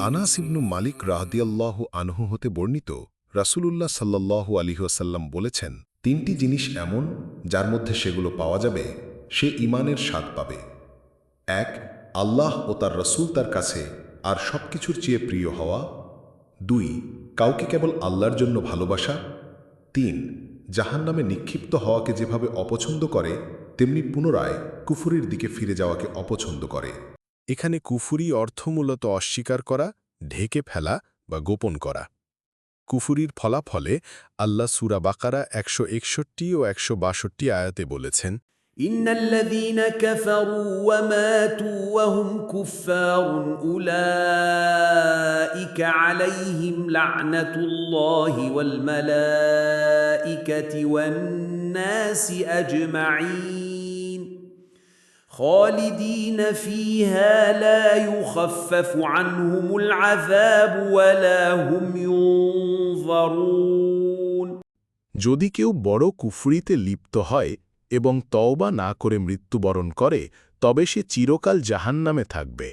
আনাস ইবনু মালিক রাহদিয়াল্লাহ আনহু হতে বর্ণিত রাসূলুল্লাহ সাল্লাল্লাহু আলাইহি ওয়াসাল্লাম বলেছেন, তিনটি জিনিস এমন যার মধ্যে সেগুলো পাওয়া যাবে, সে ইমানের স্বাদ পাবে। এক, আল্লাহ ও তার রসূল তার কাছে আর সব কিছুর চেয়ে প্রিয় হওয়া। দুই, কাউকে কেবল আল্লাহর জন্য ভালোবাসা। তিন, জাহান্নামে নিক্ষিপ্ত হওয়াকে যেভাবে অপছন্দ করে তেমনি পুনরায় কুফুরির দিকে ফিরে যাওয়াকে অপছন্দ করে এখানে কুফুরি অর্থ মূলত অস্বীকার করা ঢেকে ফেলা বা গোপন করা কুফুরির ফলাফলে আল্লাহ সুরা বাকারা একশো একষট্টি ও একশো বাষট্টি আয়াতে বলেছেন إن الذين كفروا وماتوا وهم كفار أولئك عليهم لعنة الله والملائكة والناس أجمعين خالدين فيها لا يخفف عنهم العذاب ولا هم ينظرون যদি কেউ বড় কুফরিতে লিপ্ত হয় এবং তওবা না করে মৃত্যুবরণ করে তবে সে চিরকাল জাহান্নামে থাকবে